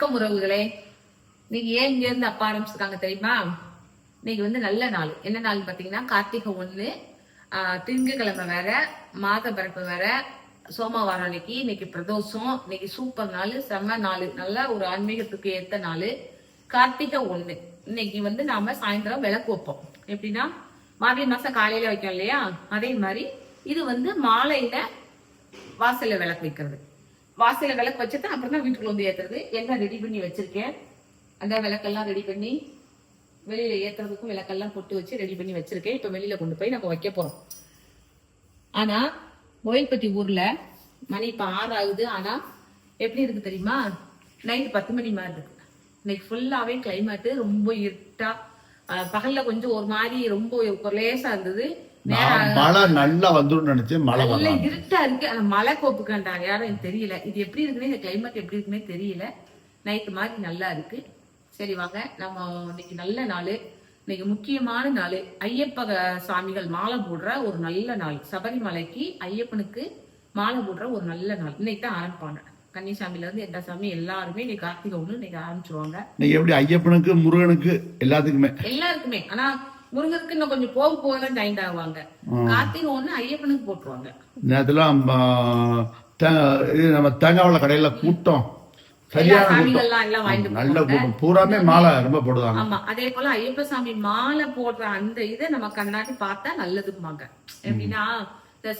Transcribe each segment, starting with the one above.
வணக்கம் உறவுகளே. இன்னைக்கு ஏன் இங்க இருந்து அப்பா ஆரம்பிச்சிருக்காங்க தெரியுமா? இன்னைக்கு வந்து நல்ல நாள். என்ன நாள் பாத்தீங்கன்னா கார்த்திகை ஒண்ணு ஆஹ் வேற மாத பிறப்பு வேற சோமவாரம் அன்னைக்கு இன்னைக்கு பிரதோஷம் இன்னைக்கு சூப்பர் நாள் செம்ம நாள். நல்ல ஒரு ஆன்மீகத்துக்கு ஏத்த நாள். கார்த்திகை ஒண்ணு. இன்னைக்கு வந்து நாம சாயந்தரம் விளக்கு வைப்போம். எப்படின்னா மார்கழி மாசம் காலையில வைக்கும் இல்லையா? அதே மாதிரி இது வந்து மாலையில வாசல்ல விளக்கு வைக்கிறது. வாசல்ல விளக்கு வச்சுட்டு அப்புறம் தான் வீட்டுக்குள்ள வந்து ஏத்துறது. எல்லாம் ரெடி பண்ணி வச்சிருக்கேன்? அந்த விளக்கெல்லாம் ரெடி பண்ணி வெளியில ஏத்துறதுக்கும் விளக்கெல்லாம் பொட்டு வச்சு ரெடி பண்ணி வச்சிருக்கேன். இப்ப வெளியில கொண்டு போய் நம்ம வைக்க போறோம். ஆனா கோயில்பட்டி ஊர்ல மணி இப்ப ஆறு ஆகுது. ஆனா எப்படி இருக்கு தெரியுமா? நைட் பத்து மணி மாதிரி இருக்கு. இன்னைக்கு ஃபுல்லாவே கிளைமேட்டு ரொம்ப இருட்டா. பகல்ல கொஞ்சம் ஒரு மாதிரி ரொம்ப ஒரு லேசா இருந்தது. மழை நல்லா வந்துடும் நினைச்சேன் மழை வரலாம் இருட்டா இருக்கு அந்த மலை கோப்புக்காண்டாங்க. யாரும் எனக்கு தெரியல. இது எப்படி இருக்குன்னு இந்த கிளைமேட் எப்படி இருக்குன்னே தெரியல. நைட்டு மாதிரி நல்லா இருக்கு. சரி வாங்க. நம்ம இன்னைக்கு நல்ல நாள். இன்னைக்கு முக்கியமான நாள். ஐயப்ப சாமிகள் மாலை போடுற ஒரு நல்ல நாள். சபரிமலைக்கு ஐயப்பனுக்கு மாலை போடுற ஒரு நல்ல நாள். இன்னைக்கு தான் ஆரம்பிப்பாங்க. கன்னிசாமில இருந்து எல்லா சாமி எல்லாருமே இன்னைக்கு கார்த்திகை ஒண்ணு இன்னைக்கு ஆரம்பிச்சிருவாங்க. நீங்க எப்படி ஐயப்பனுக்கு முருகனுக்கு எல்லாத்துக்குமே? எல்லாருக்குமே. ஆனா முருகருக்கு இன்னும் கொஞ்சம் போக போக ஜாயின் ஆவாங்க. கார்த்திகை ஒண்ணு ஐயப்பனுக்கு போட்டுருவாங்க. நேரத்துல இது நம்ம தேங்காவில் கடையில கூட்டம். சரியான கூட்டம். நல்ல கூட்டம். பூராமே மாலை ரொம்ப போடுவாங்க. ஆமா அதே போல ஐயப்ப சாமி மாலை போடுற அந்த இதை நம்ம கண்ணாடி பார்த்தா நல்லதுக்குமாங்க எப்படின்னா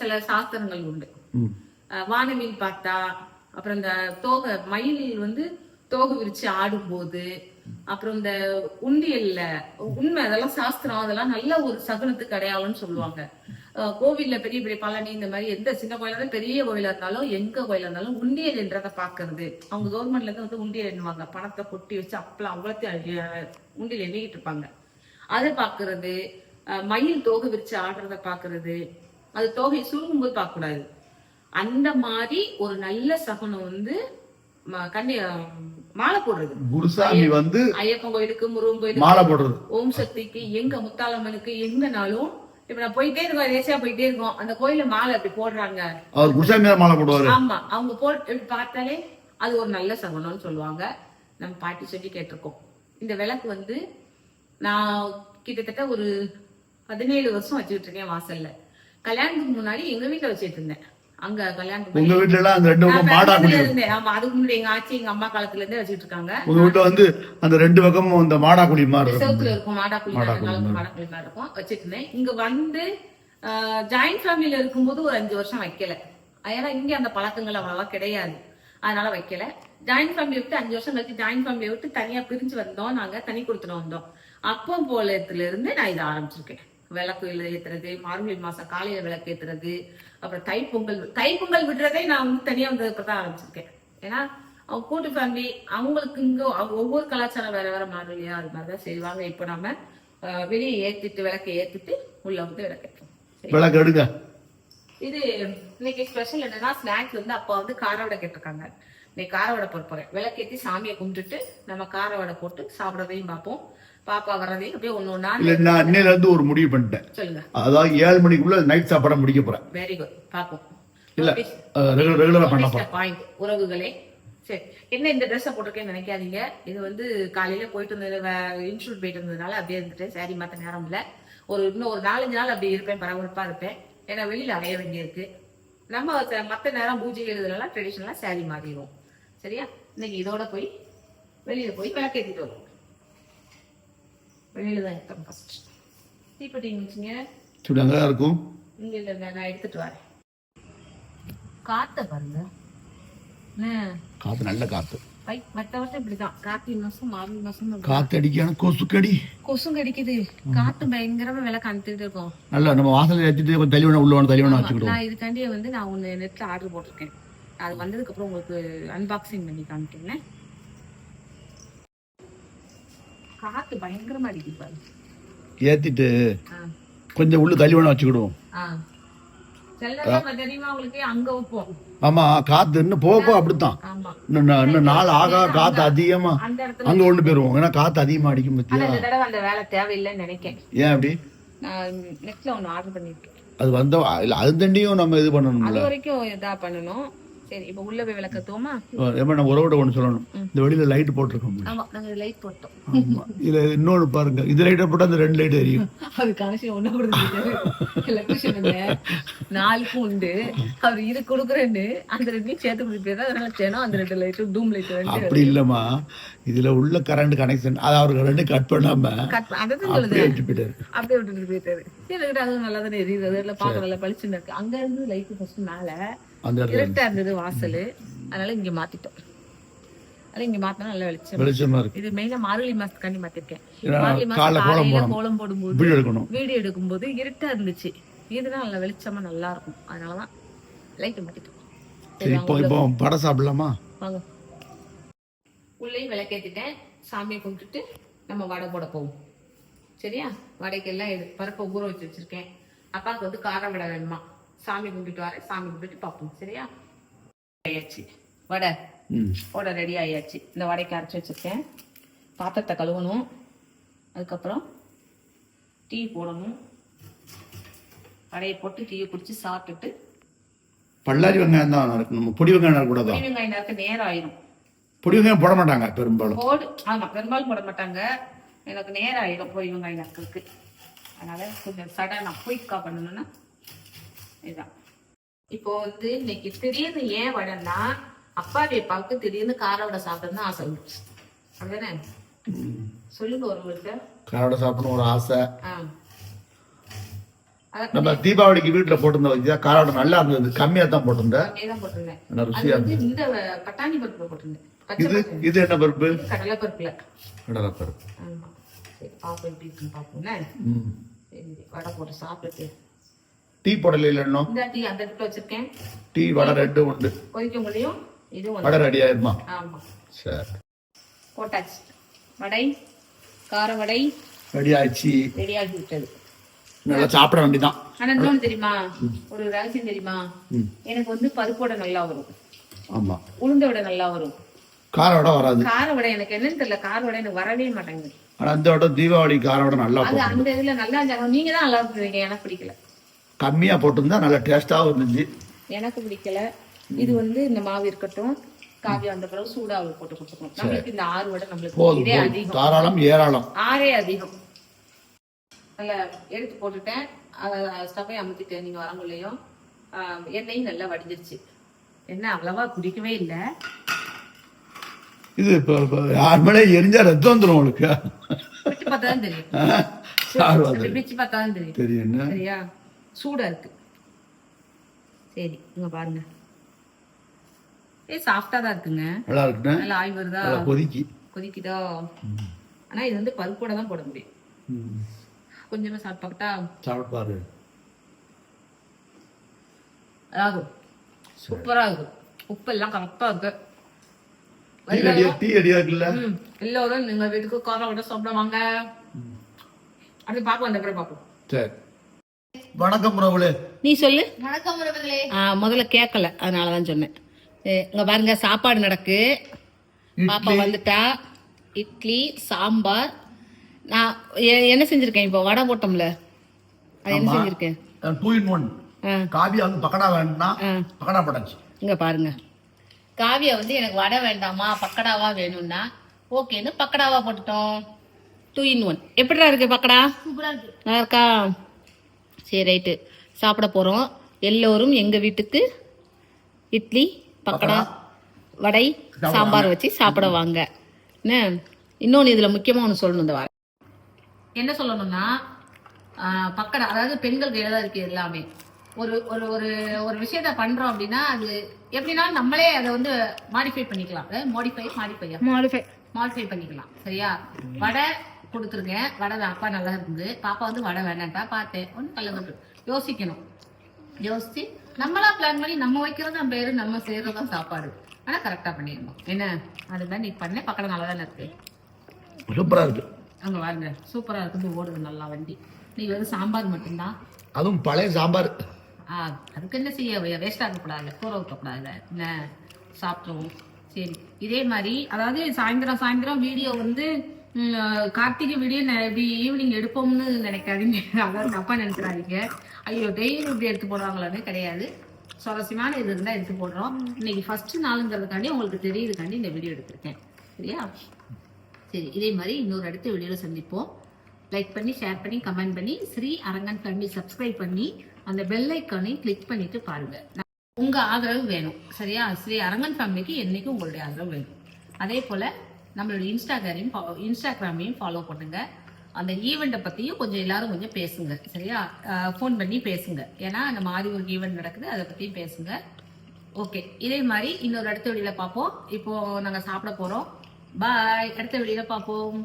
சில சாஸ்திரங்கள் உண்டு. வானவில் பார்த்தா அப்புறம் இந்த தோகை மயில் வந்து தோகை விரிச்சு ஆடும்போது அப்புறம் இந்த உண்டியல்ல உண்மை அதெல்லாம் சாஸ்திரம் அதெல்லாம் நல்ல ஒரு சகுனத்துக்கு அடையாளம்னு சொல்லுவாங்க. கோவில்ல பெரிய பெரிய பழனி இந்த மாதிரி எந்த சின்ன கோயிலா இருந்தாலும் பெரிய கோயிலா இருந்தாலும் எங்க கோயிலா இருந்தாலும் உண்டியல் என்றதை பாக்குறது அவங்க கவர்மெண்ட்ல இருந்து வந்து உண்டியல் எண்ணுவாங்க. பணத்தை கொட்டி வச்சு அப்பெல்லாம் அவ்வளோத்தையும் உண்டியல் எண்ணிக்கிட்டு இருப்பாங்க. அதை பாக்குறது மயில் தோகை விரிச்சு ஆடுறத பாக்குறது அது தோகை சுருங்கும் போது பார்க்க கூடாது அந்த மாதிரி ஒரு நல்ல சகுனம் வந்து ம- கண்ணி மாலை போடுறது. குருசாமி வந்து ஐயப்பன் கோயிலுக்கு முருகன் கோயிலுக்கு மாலை போடுறது. ஓம் சக்திக்கு எங்க முத்தாலம்மனுக்கு எங்கனாலும் இப்ப நான் போயிட்டே இருக்கோம் தேசியா போயிட்டே இருக்கோம். அந்த கோயில மாலை அப்படி போடுறாங்க. அவர் குருசாமி மாலை போடுவாரு. ஆமா. அவங்க போட்டு பார்த்தாலே அது ஒரு நல்ல சகுனம்னு சொல்லுவாங்க. நம்ம பாட்டி சொல்லி கேட்டிருக்கோம். இந்த விளக்கு வந்து நான் கிட்டத்தட்ட ஒரு பதினேழு வருஷம் வச்சுக்கிட்டு இருக்கேன் வாசல்ல. கல்யாணத்துக்கு முன்னாடி எங்க வீட்டுல வச்சிட்டு இருந்தேன். அங்க கல்யாணத்துக்கு உங்க வீட்டுல எல்லாம் அந்த ரெண்டு பக்கம் மாடா குடி ஆமா அதுக்கு முன்னாடி எங்க ஆச்சி எங்க அம்மா காலத்துல இருந்தே வச்சிட்டு இருக்காங்க உங்க வீட்டுல வந்து அந்த ரெண்டு பக்கமும் இந்த மாடா குடி மாதிரி இருக்கும். இருக்கும் மாடாக்குழி மாதிரி மாடாக்குழி மாதிரி. இருக்கும். வச்சிட்டு இருந்தேன் இங்க வந்து ஜாயிண்ட் ஃபேமிலில இருக்கும்போது ஒரு அஞ்சு வருஷம் வைக்கல. ஏன்னா இங்க அந்த பழக்கங்கள் அவ்வளவா கிடையாது. அதனால வைக்கல. ஜாயிண்ட் ஃபேமிலி விட்டு அஞ்சு வருஷம் கழிச்சு ஜாயிண்ட் ஃபேமிலியை விட்டு தனியா பிரிஞ்சு வந்தோம். நாங்க தனி கொடுத்துட்டு வந்தோம். அப்போ போலத்துல இருந்து நான் இதை ஆரம்பிச்சிருக்கேன். விளக்கு ஏத்துறது மார்கழி மாசம் காலையில விளக்கு ஏத்துறது அப்புறம் தைப்பொங்கல் தைப்பொங்கல் விடுறதே நான் வந்து தனியா வந்ததுக்கு தான் ஆரம்பிச்சிருக்கேன். ஏன்னா அவங்க கூட்டு ஃபேமிலி அவங்களுக்கு இங்க ஒவ்வொரு கலாச்சாரம் வேற வேற இல்லையா அது மாதிரிதான் செய்வாங்க. இப்போ நாம அஹ், வெளியே ஏத்திட்டு விளக்கை ஏத்திட்டு உள்ள வந்து விளக்கு இது இன்னைக்கு ஸ்பெஷல் என்னன்னா ஸ்நாக்ஸ் வந்து அப்பா வந்து கார வடை கேட்டிருக்காங்க. இன்னைக்கு கார வடை போறேன். விளக்கேத்தி சாமியை கும்பிட்டுட்டு நம்ம கார வடை போட்டு சாப்பிடறதையும் பார்ப்போம். பாப்பா வர்றதையும் அப்படியே ஒண்ணு ஒண்ணா இல்ல நான் இன்னையில இருந்து ஒரு முடிவு பண்ணிட்டேன். சொல்லுங்க. அதாவது ஏழு மணிக்குள்ள நைட் சாப்பாட முடிக்க போறேன். வெரி குட் பார்ப்போம். இல்ல ரெகுலர் ரெகுலரா பண்ண போறேன். பாயிண்ட் உறவுகளே. சரி. என்ன இந்த ட்ரெஸ்ஸை போட்டிருக்கேன்னு நினைக்காதீங்க. இது வந்து காலையில போயிட்டு இருந்தது இன்ஸ்டியூட் போயிட்டு இருந்ததுனால அப்படியே இருந்துட்டு சாரி மாத்த நேரம் இல்ல. ஒரு இன்னும் ஒரு நாலஞ்சு நாள் அப்படி இருப்பேன் பரபரப்பா இருப்பேன். ஏன்னா வெளியில அலைய வேண்டியிருக்கு. நம்ம மத்த நேரம் பூஜை எழுதுலாம் ட்ரெடிஷனலா சாரி மாறிடுவோம் சரியா? இன்னைக்கு இதோட போய் வெளியில போய் விளக்கேத்திட்டு வருவோம் வெளியில தான் இருக்கேன் ஃபர்ஸ்ட் தீப்பெட்டி வச்சுங்க இப்படி இருக்கும். இங்க இல்ல நான் எடுத்துட்டு வரேன். காத்த பாருங்க. காத்து நல்ல காத்து. வருஷம் இப்படிதான். கார்த்திகை மாசம் மார்கழி மாசம். காத்து அடிக்கான கொசுக்கடி. கொசும் கடிக்குது காத்து பயங்கரமா விலை கண்டுட்டு இருக்கோம். நல்லா நம்ம கொஞ்சம் தள்ளி வேணா உள்ள தள்ளி நான் இதுக்காண்டியே வந்து நான் ஒண்ணு நெட்ல ஆர்டர் போட்டிருக்கேன். அது வந்ததுக்கு அப்புறம் உங்களுக்கு அன்பாக்சிங் பண்ணி காமிக்கிறேன். காத்து பயங்கரமா அடிக்குது பாரு. ஏத்திட்டு. கொஞ்சம் உள்ள தள்ளி வேணா வச்சுக்கிடுவோம். ஆமா காத்து இன்னும் போக போக அப்படித்தான். இன்னும் நாள் ஆகா காத்து அதிகமா அங்க கொண்டு போயிருவோம். ஏன்னா காத்து அதிகமா அடிக்கும் பத்தியா? அந்த வேலை தேவையில்லைன்னு நினைக்கிறேன் ஏன் அப்படி? நெட்ல ஒண்ணு ஆர்டர் பண்ணிருக்கேன். அது வந்த இல்ல அது தண்டியும் நம்ம இது பண்ணணும்ல. அது வரைக்கும் இதா பண்ணணும். சரி இப்போ உள்ள போய் விளக்கத்துவோமா? ஏமா நான் உறவிட ஒன்று சொல்லணும். இந்த வெளியில லைட் போட்டிருக்கோம். ஆமா நாங்க லைட் போட்டோம். ஆமா. இதுல இன்னொன்று பாருங்க. இது லைட்டை போட்டால் அந்த ரெண்டு லைட் எரியும். அது கனெக்ஷன் ஒண்ணு கொடுத்துருக்காரு எலக்ட்ரிஷியன் இல்ல. நாலுக்கும் உண்டு. அவர் இது கொடுக்குறேன்னு அந்த ரெண்டையும் சேர்த்து கொடுப்பேன். அதனால சேனோ அந்த ரெண்டு லைட்டும் டூம் லைட் அப்படி இல்லைம்மா. இதுல உள்ள கரண்ட் கனெக்ஷன் அதை அவருக்கு ரெண்டு கட் பண்ணாம கட் அதான் சொல்லுது. அப்படியே விட்டுட்டு போயிட்டாரு. சரி அதுவும் நல்லா தானே எரியுது. அதில் பார்க்க நல்லா பளிச்சுன்னு இருக்கு. அங்க இருந்து லைட் ஃபர்ஸ்ட் மேல இருட்டா இருந்தது வாசல். அதனால இங்க மாத்திட்டோம். அதனால இங்க மாத்தினா நல்லா வெளிச்சம் வெளிச்சமா இருக்கு. இது மெயினா மார்கழி மாசத்துக்காண்டி மாத்திருக்கேன். மார்கழி மாசம் காலையில. கோலம் போடும்போது வீடியோ எடுக்கணும். வீடியோ எடுக்கும்போது இருட்டா இருந்துச்சு. இதுதான் நல்லா வெளிச்சமா நல்லா இருக்கும். அதனாலதான் லைட் மாத்திட்டோம். இப்போ இப்போ படம் சாப்பிடலாமா? வாங்க. உள்ளேயும் விளக்கேத்திட்டேன். சாமியை கும்பிட்டுட்டு நம்ம வடை போட போவோம். சரியா? வடைக்கெல்லாம் எடு பருப்பை ஊற வச்சு வச்சிருக்கேன். அப்பாவுக்கு வந்து கார வடை வேணுமா? சாமி கும்பிட்டு வரேன். சாமி கும்பிட்டு பார்ப்போம். சரியா? ஆயாச்சு வடை. போட ரெடி ஆயாச்சு இந்த வடைக்கு அரைச்சி வச்சிருக்கேன். பாத்திரத்தை கழுவணும். அதுக்கப்புறம் டீ போடணும். வடையை போட்டு டீயை குடிச்சு சாப்பிட்டுட்டு பல்லாரி வெங்காயம் தான் இருக்கணும் பொடி வெங்காயம் இருக்கக்கூடாதா பெரிய வெங்காயம் நேரத்துக்கு நேரம் ஆயிரும். பொடி வெங்காயம் போட மாட்டாங்க பெரும்பாலும். போடு. ஆமா பெரும்பாலும் போட மாட்டாங்க. எனக்கு நேரம் ஆயிடும் போய் இவங்க நக்குறதுக்கு அதனால கொஞ்சம் சடனா குயிக்கா பண்ணணும்னா இதுதான் இப்போ வந்து இன்னைக்கு திடீர்னு ஏன் வடன்னா அப்பாவி அப்பாவுக்கு திடீர்னு கார வடை சாப்பிடணும்னு ஆசை வந்துச்சு. அப்படிதானே? சொல்லுங்க ஒரு ஒருத்த காரோட சாப்பிடணும் ஒரு ஆசை. நம்ம தீபாவளிக்கு வீட்டுல போட்டிருந்த வச்சு காரோட நல்லா இருந்தது. கம்மியா தான் போட்டிருந்தேன். ருசியா வந்து இந்த பட்டாணி பருப்பு போட்டிருந்தேன். இது. இது என்ன பருப்பு? கடலை பருப்புல கடலை பருப்பு பாப்போம் எப்படி இருக்குன்னு சரி வடை போட்டு சாப்பிட்டுட்டு டீ போடல இந்த டீ அந்த இடத்துல வச்சிருக்கேன். டீ வடை ரெண்டு உண்டு. கொதிக்க முடியும் வந்து- வடை ரெடி ஆயிருமா? ஆமா. சரி. போட்டாச்சு. வடை கார வடை ரெடி ஆயிடுச்சு. ரெடி ஆகி விட்டது. நல்லா சாப்பிட வேண்டியதான் ஆனா இன்னொன்னு தெரியுமா? ஒரு ரகசியம் தெரியுமா? எனக்கு வந்து பருப்போட நல்லா வரும். ஆமா. உளுந்த விட நல்லா வரும். கார வடை வராது. கார வடை எனக்கு என்னன்னு தெரியல. கார வடை எனக்கு வரவே மாட்டேங்குது. ஆனா இந்த வட்டம் தீபாவளி கார வடை நல்லா அது அந்த இதுல நல்லா நீங்க தான் நல்லா இருக்குறீங்க எனக்கு பிடிக்கல. கம்மியா போட்டிருந்தா நல்லா டேஸ்டாவும் இருந்துச்சு. எனக்கு பிடிக்கல. இது வந்து இந்த மாவு இருக்கட்டும் காவியம் அந்த பிறகு சூடா அவளுக்கு போட்டு கொடுத்துக்கணும். நம்மளுக்கு இந்த ஆறு வடை நம்மளுக்கு இதே. அதிகம். தாராளம் ஏராளம். ஆறே அதிகம். நல்லா எடுத்து போட்டுட்டேன். அதை ஸ்டவ்வை அமுத்திட்டேன். நீங்க வரங்குள்ளையும். எண்ணெயும் நல்லா வடிஞ்சிருச்சு. எண்ணெய் அவ்வளவா குடிக்கவே இல்லை? இது இப்போ யார் மேலே எரிஞ்சா ரத்தம் வந்துடும் உங்களுக்கு? பிச்சு பார்த்தா தான் தெரியும். பிச்சு பார்த்தா தான் தெரியும். தெரியும் சரியா? சூடா இருக்கு. சரி இங்க பாருங்க. ஏ சாஃப்டா தான் இருக்குங்க. நல்லா இருக்குண்ணே. நல்லா ஆய் வருதா? கொதிக்கி. கொதிக்குதா? ஆனா இது வந்து பருப்போட தான் போட முடியும். ம். கொஞ்சமா சாப்பிட்டா சாப்பிட்டு பாரு. ஆகும் சூப்பரா இருக்கும் உப்பு எல்லாம் கரெக்டா இருக்கு. எல்லோரும் நீங்க வீட்டுக்கு காரம் விட சாப்பிட வாங்க. அப்படி பார்க்கலாம் அந்த பிறகு பார்ப்போம் சரி. வணக்கம் பிரபுலே நீ சொல்லு. வணக்கம் உறவுகளே. ஆ, முதல்ல கேட்கல அதனால தான் சொன்னேன் இங்க பாருங்க சாப்பாடு நடக்கு. பாப்பா வந்துட்டா. இட்லி சாம்பார். நான் என்ன செஞ்சிருக்கேன் இப்போ? வடை போட்டோம்ல. அது என்ன செஞ்சிருக்கேன்? டூ இன் ஒன் ஆ. காபி வந்து பக்கடா வேணும்னா ஆ. பக்கடா போட்டாச்சு. இங்க பாருங்க. காவியா வந்து எனக்கு வடை வேண்டாமா? பக்கடாவா வேணும்னா. ஓகேன்னு பக்கடாவா போட்டுட்டோம். டூ இன் ஒன் எப்படிடா இருக்கு பக்கடா? சூப்பரா இருக்கு. நல்லா இருக்கா? சரி ரைட்டு. சாப்பிட போறோம். எல்லோரும் எங்க வீட்டுக்கு? இட்லி பக்கடா வடை சாம்பார் வச்சு சாப்பிட வாங்க. என்ன? இன்னொன்று இதுல முக்கியமா ஒன்று சொல்லணும் இந்த வாரம் என்ன சொல்லணும்னா பக்கடா அதாவது பெண்கள் கையில தான் இருக்கு எல்லாமே. ஒரு ஒரு ஒரு ஒரு விஷயத்த பண்றோம் அப்படின்னா அது எப்படின்னா நம்மளே அதை வந்து மாடிஃபை பண்ணிக்கலாம். மாடிஃபை மாடிஃபையா மாடிஃபை மாடிஃபை பண்ணிக்கலாம். சரியா? வடை கொடுத்துருக்கேன். வடை அப்பா நல்லா இருந்தது. பாப்பா வந்து வடை வேணான்ட்டா பார்த்தேன். ஒன்றும் நல்லது யோசிக்கணும். யோசிச்சு நம்மளா பிளான் பண்ணி நம்ம வைக்கிறது பேரு நம்ம செய்யறது சாப்பாடு. ஆனா கரெக்டா பண்ணிடணும் என்ன? அதுதான் நீ பண்ண. பக்கத்துல நல்லா தானே இருக்கு. சூப்பரா இருக்கு. அங்க பாருங்க. சூப்பரா இருக்குது. ஓடுது நல்லா வண்டி. நீ வந்து சாம்பார் மட்டும்தான். அதுவும் பழைய சாம்பார். ஆ அதுக்கு என்ன செய்ய? வேஸ்ட் ஆகக்கூடாது கூற ஊற்றக்கூடாது என்ன? சாப்பிட்ருவோம் சரி. இதே மாதிரி அதாவது சாயந்தரம் சாயந்தரம் வீடியோ வந்து கார்த்திகை வீடியோ இப்படி ஈவினிங் எடுப்போம்னு நினைக்காதீங்க. அதாவது தப்பா நினைக்கிறாதீங்க. ஐயோ டெய்லி இப்படி எடுத்து போடுவாங்களான்னு கிடையாது. சுவாரஸ்யமான இது இருந்தால் எடுத்து போடுறோம். இன்னைக்கு ஃபர்ஸ்ட் நாளுங்கிறதுக்காண்டி உங்களுக்கு தெரியுதுக்காண்டி இந்த வீடியோ எடுத்திருக்கேன். சரியா? சரி இதே மாதிரி இன்னொரு அடுத்த வீடியோவில் சந்திப்போம். லைக் பண்ணி ஷேர் பண்ணி கமெண்ட் பண்ணி ஸ்ரீ அரங்கன் ஃபேமிலி சப்ஸ்கிரைப் பண்ணி அந்த பெல் ஐக்கானையும் கிளிக் பண்ணிட்டு பாருங்க. உங்க ஆதரவு வேணும். சரியா? ஸ்ரீ அரங்கன் ஃபேமிலிக்கு என்னைக்கும் உங்களுடைய ஆதரவு வேணும். அதே போல நம்மளுடைய இன்ஸ்டாகிராமையும் இன்ஸ்டாகிராமையும் ஃபாலோ பண்ணுங்க. அந்த ஈவெண்ட்டை பற்றியும் கொஞ்சம் எல்லாரும் கொஞ்சம் பேசுங்க சரியா? ஃபோன் பண்ணி பேசுங்க. ஏன்னா அந்த மாதிரி ஒரு ஈவெண்ட் நடக்குது அதை பற்றியும் பேசுங்க. ஓகே இதே மாதிரி இன்னொரு அடுத்த வெளியில் பார்ப்போம். இப்போ நாங்கள் சாப்பிட போகிறோம் பாய் அடுத்த வெளியில் பார்ப்போம்.